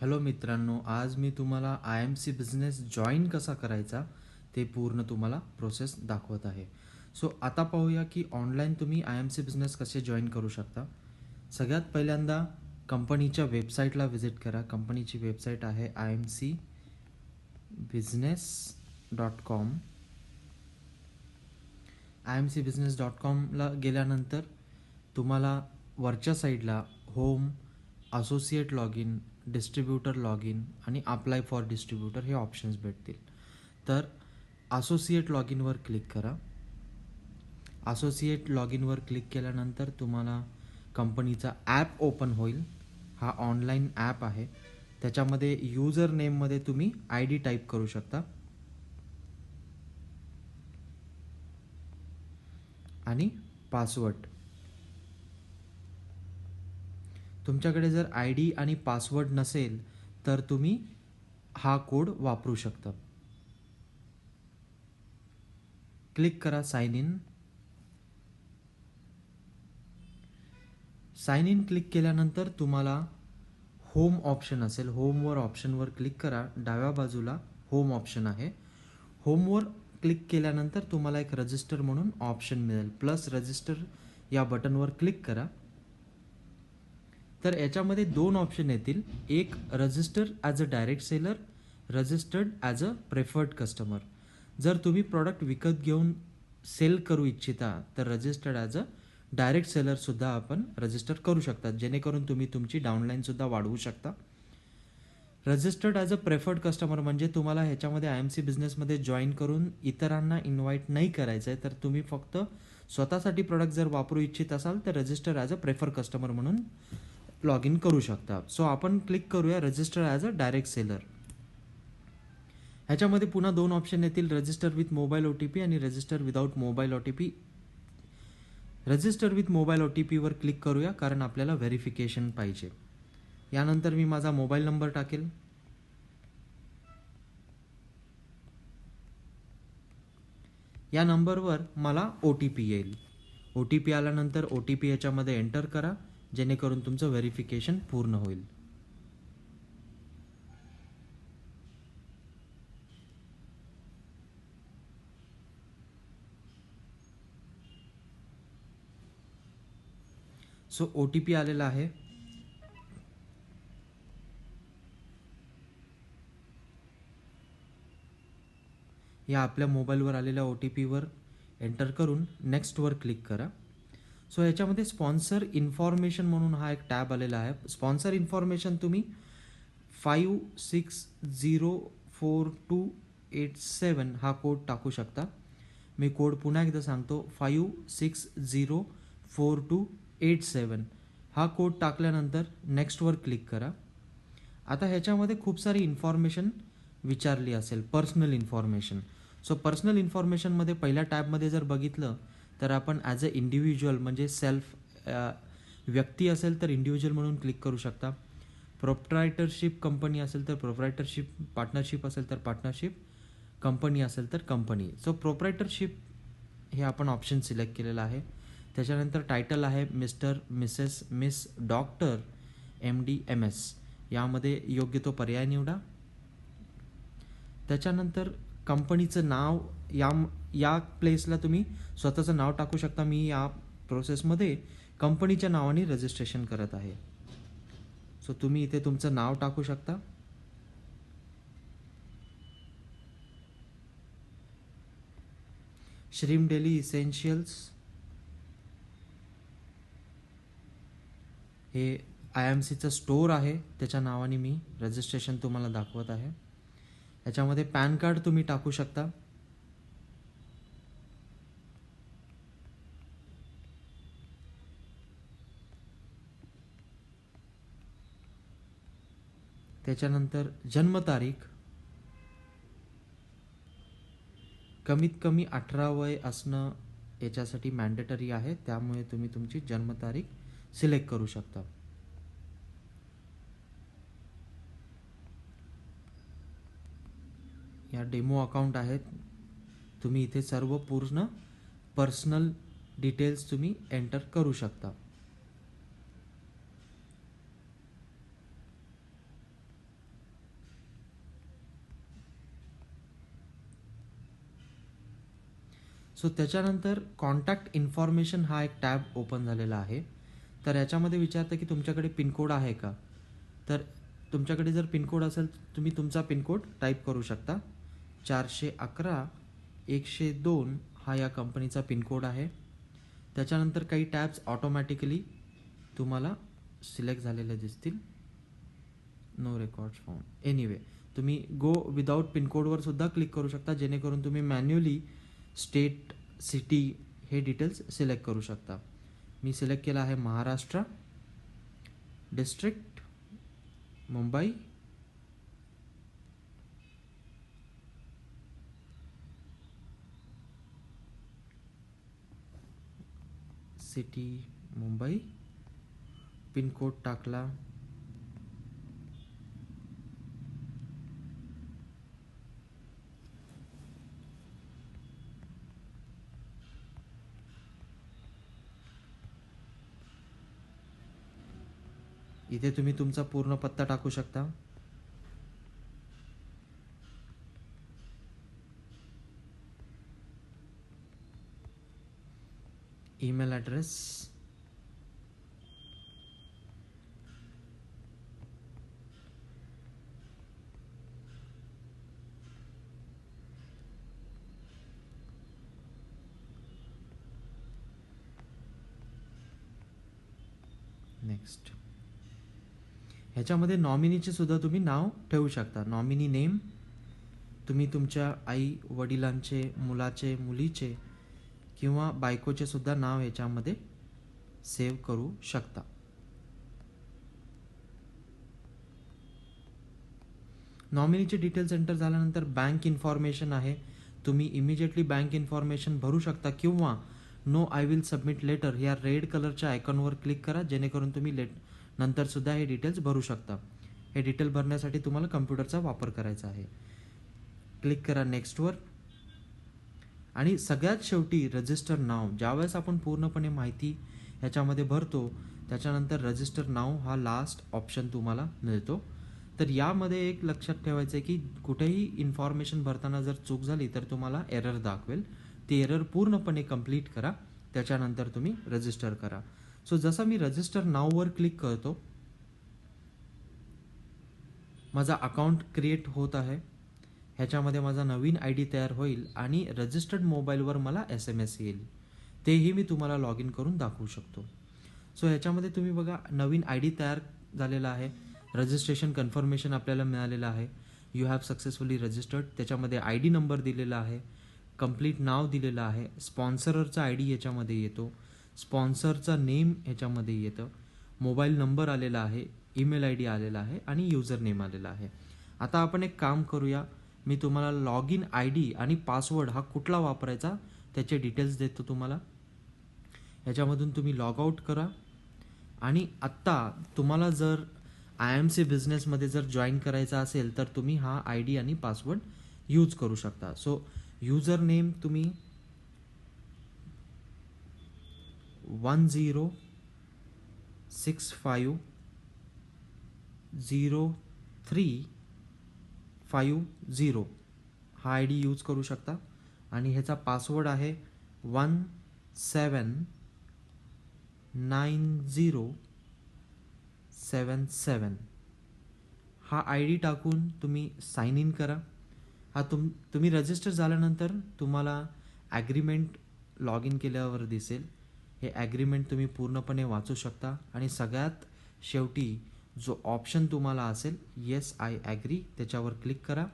Hello मित्रांनो आज मी तुम्हाला I M C business join कसा करायचा ते पूर्ण तुम्हाला प्रोसेस दाखवत आहे. सो आता पाहूया की ऑनलाईन तुम्ही आय एम सी बिझनेस कसे जॉईन करू शकता. सगळ्यात पहिल्यांदा कंपनीच्या वेबसाईटला व्हिजिट करा. कंपनीची वेबसाईट आहे I M C business dot com I M C business dot कॉमला गेल्यानंतर तुम्हाला वरच्या साईडला home associate log in distributor log in आणि अप्लाय फॉर डिस्ट्रीब्युटर हे ऑप्शन्स भेटतील. तर असोसिएट लॉग इनवर क्लिक करा. असोसिएट लॉग इनवर क्लिक केल्यानंतर तुम्हाला कंपनीचा ॲप ओपन होईल. हा ऑनलाईन ॲप आहे. त्याच्यामध्ये युजर नेममध्ये तुम्ही आय डी टाईप करू शकता. आणि पासवर्ड तुमच्याकडे जर आय डी आणि पासवर्ड नसेल तर तुम्ही हा कोड वापरू शकता. क्लिक करा sign in. Sign in click केल्यानंतर तुम्हाला होम ऑप्शन असेल. होमवर ऑप्शनवर क्लिक करा. डाव्या बाजूला होम ऑप्शन आहे. होमवर क्लिक केल्यानंतर तुम्हाला एक रजिस्टर म्हणून ऑप्शन मिळेल. प्लस रजिस्टर या बटनवर क्लिक करा. तर याच्यामध्ये दोन ऑप्शन येतील. एक register as a direct seller registered as a preferred customer जर तुम्ही प्रॉडक्ट विकत घेऊन सेल करू इच्छिता तर रजिस्टर्ड ॲज अ डायरेक्ट सेलरसुद्धा आपण रजिस्टर करू शकता. जेणेकरून तुम्ही तुमची डाऊनलाईनसुद्धा वाढवू शकता. Registered as a preferred customer म्हणजे तुम्हाला ह्याच्यामध्ये आय एम सी बिझनेसमध्ये जॉईन करून इतरांना इन्व्हाइट नाही करायचं आहे तर तुम्ही फक्त स्वतःसाठी प्रॉडक्ट जर वापरू इच्छित असाल तर register as a prefer customer म्हणून लॉग इन करू शकता. सो आपण क्लिक करूया register as a direct seller ह्याच्यामध्ये पुन्हा दोन ऑप्शन येतील register with mobile O T P आणि register without mobile O T P register with mobile O T पीवर क्लिक करूया कारण आपल्याला व्हेरिफिकेशन पाहिजे. यानंतर मी माझा मोबाईल नंबर टाकेल. या नंबरवर मला ओ टी पी येईल. ओ टी पी आल्यानंतर ओ टी पी याच्यामध्ये एंटर करा. जेणेकरून तुमचं व्हेरिफिकेशन पूर्ण होईल. सो ओ टी पी आलेला आहे. या आपल्या मोबाईलवर आलेल्या ओ टी पीवर एंटर करून नेक्स्टवर क्लिक करा. सो याच्यामध्ये स्पॉन्सर इन्फॉर्मेशन म्हणून हा एक टॅब आलेला आहे. स्पॉन्सर इन्फॉर्मेशन तुम्ही five six zero four two eight seven हा कोड टाकू शकता. मी कोड पुन्हा एकदा सांगतो. Five six zero four two eight seven हा कोड टाकल्यानंतर नेक्स्टवर क्लिक करा. आता ह्याच्यामध्ये खूप सारी इन्फॉर्मेशन विचारली असेल. पर्सनल इन्फॉर्मेशन सो पर्सनल इन्फॉर्मेशनमध्ये पहिल्या टॅबमध्ये जर बघितलं तर आपण ॲज अ इंडिव्हिज्युअल म्हणजे सेल्फ व्यक्ती असेल तर इंडिव्हिज्युअल म्हणून क्लिक करू शकता. प्रोप्रायटरशिप कंपनी असेल तर प्रोप्रायटरशिप पार्टनरशिप असेल तर पार्टनरशिप कंपनी असेल तर कंपनी सो प्रोप्रायटरशिप हे आपण ऑप्शन सिलेक्ट केलेलं आहे. त्याच्यानंतर टायटल आहे mister missus miss doctor M D M S यामध्ये योग्य तो पर्याय निवडा. त्याच्यानंतर कंपनीचं नाव या या प्लेसला तुम्ही स्वतःचं नाव टाकू शकता. मी या प्रोसेसमध्ये कंपनीच्या नावाने रजिस्ट्रेशन करत आहे. सो तुम्ही इथे तुमचं नाव टाकू शकता. श्रीम डेली इसेन्शियल्स हे आय एम सीचं स्टोअर आहे. त्याच्या नावाने मी रजिस्ट्रेशन तुम्हाला दाखवत आहे. याच्यामध्ये पॅन कार्ड तुम्ही टाकू शकता. त्याच्यानंतर जन्मतारीख. कमीत कमी अठरा वय असणं याच्यासाठी मॅन्डेटरी आहे त्यामुळे तुम्ही तुमची जन्मतारीख सिलेक्ट करू शकता. ह्या डेमो अकाउंट आहेत. तुम्ही इथे सर्व पूर्ण पर्सनल डिटेल्स तुम्ही एंटर करू शकता. सो त्याच्यानंतर कॉन्टॅक्ट इन्फॉर्मेशन हा एक टॅब ओपन झालेला आहे. तर याच्यामध्ये विचारतं की तुमच्याकडे पिनकोड आहे का? तर तुमच्याकडे जर पिनकोड असेल तुम्ही तुमचा पिनकोड टाईप करू शकता. चारशे अकरा एकशे दोन हा या कंपनीचा पिनकोड आहे. त्याच्यानंतर काही टॅब्स ऑटोमॅटिकली तुम्हाला सिलेक्ट झालेले दिसतील. नो रेकॉर्ड्स फॉर्म एनिवे तुम्ही गो विदाऊट पिनकोडवर सुद्धा क्लिक करू शकता जेणेकरून तुम्ही मॅन्युअली स्टेट सिटी हे डिटेल्स सिलेक्ट करू शकता. मी सिलेक्ट केला आहे Maharashtra district Mumbai city Mumbai. Pincode टाकला. इथे तुम्ही तुमचा पूर्ण पत्ता टाकू शकता. ईमेल ॲड्रेस नेक्स्ट ह्याच्यामध्ये नॉमिनीचे सुद्धा तुम्ही नाव ठेवू शकता. नॉमिनी नेम तुम्ही तुमच्या आई वडिलांचे मुलाचे मुलीचे किंवा बायकोचे सुद्धा नाव याच्यामध्ये सेव्ह करू शकता. नॉमिनीचे डिटेल्स एंटर झाल्यानंतर बँक इन्फॉर्मेशन आहे. तुम्ही इमिजिएटली बँक इन्फॉर्मेशन भरू शकता किंवा no I will submit letter या रेड कलरच्या आयकॉनवर क्लिक करा जेणेकरून तुम्ही लेट नंतरसुद्धा हे डिटेल्स भरू शकता. हे डिटेल भरण्यासाठी तुम्हाला कम्प्युटरचा वापर करायचा आहे. क्लिक करा नेक्स्टवर. आणि सगळ्यात शेवटी रजिस्टर नाव ज्यावेळेस आपण पूर्णपणे माहिती ह्याच्यामध्ये भरतो त्याच्यानंतर रजिस्टर नाव हा लास्ट ऑप्शन तुम्हाला मिळतो. तर यामध्ये एक लक्षात ठेवायचं आहे की कुठेही इन्फॉर्मेशन भरताना जर चूक झाली तर तुम्हाला एरर दाखवेल. ती एरर पूर्णपणे कंप्लीट करा. त्याच्यानंतर तुम्ही रजिस्टर करा. सो जसं मी रजिस्टर नाववर क्लिक करतो माझा अकाउंट क्रिएट होत आहे. ह्याच्यामध्ये माझा नवीन आय डी तयार होईल आणि रजिस्टर्ड मोबाईलवर मला एस एम एस येईल. तेही मी तुम्हाला लॉग इन करून दाखवू शकतो. सो ह्याच्यामध्ये तुम्ही बघा नवीन आय डी तयार झालेला आहे. रजिस्ट्रेशन कन्फर्मेशन आपल्याला मिळालेलं आहे. यू हॅव सक्सेसफुली रजिस्टर्ड त्याच्यामध्ये आय डी नंबर दिलेला आहे. कंप्लीट नाव दिलेलं आहे. स्पॉन्सरचा आय डी याच्यामध्ये येतो. स्पॉन्सरचा नेम ह्याच्यामध्ये येतं. मोबाईल नंबर आलेला आहे. ईमेल आय डी आलेला आहे आणि युजर नेम आलेला आहे. आता आपण एक काम करूया. मी तुम्हाला लॉग इन आय डी आणि पासवर्ड हा कुठला वापरायचा त्याचे डिटेल्स देतो तुम्हाला. याच्यामधून तुम्ही लॉग आऊट करा. आणि आत्ता तुम्हाला जर आय एम सी बिझनेसमध्ये जर जॉईन करायचा असेल तर तुम्ही हा आय डी आणि पासवर्ड यूज करू शकता. सो युजर नेम तुम्ही one zero six five zero three five zero हा आय डी यूज करू शकता. आणि ह्याचा पासवर्ड आहे one seven nine zero seven seven हा आय डी टाकून तुम्ही साईन इन करा. हा तुम तुम्ही रजिस्टर झाल्यानंतर तुम्हाला ॲग्रीमेंट लॉग इन केल्यावर दिसेल. हे ॲग्रीमेंट तुम्ही पूर्णपणे वाचू शकता. आणि सगळ्यात शेवटी जो ऑप्शन तुम्हाला असेल येस आय ॲग्री त्याच्यावर क्लिक करा.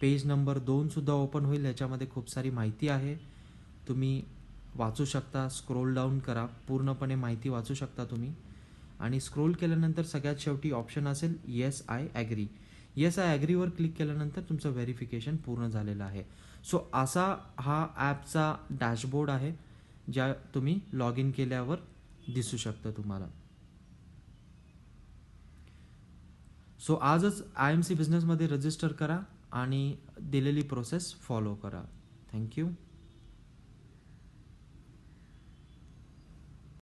पेज नंबर दोनसुद्धा ओपन होईल याच्यामध्ये खूप सारी माहिती आहे. तुम्ही वाचू शकता स्क्रोल डाऊन करा पूर्णपणे माहिती वाचू शकता तुम्ही. आणि स्क्रोल केल्यानंतर सगळ्यात शेवटी ऑप्शन असेल yes I agree yes I ॲग्रीवर click केल्यानंतर तुमचं व्हेरिफिकेशन पूर्ण झालेलं आहे. सो असा हा ॲपचा डॅशबोर्ड आहे ज्या तुम्ही लॉग इन केल्यावर दिसू शकतं तुम्हाला. सो आजच आय एम सी बिझनेसमध्ये रजिस्टर करा आणि दिलेली प्रोसेस फॉलो करा. थँक्यू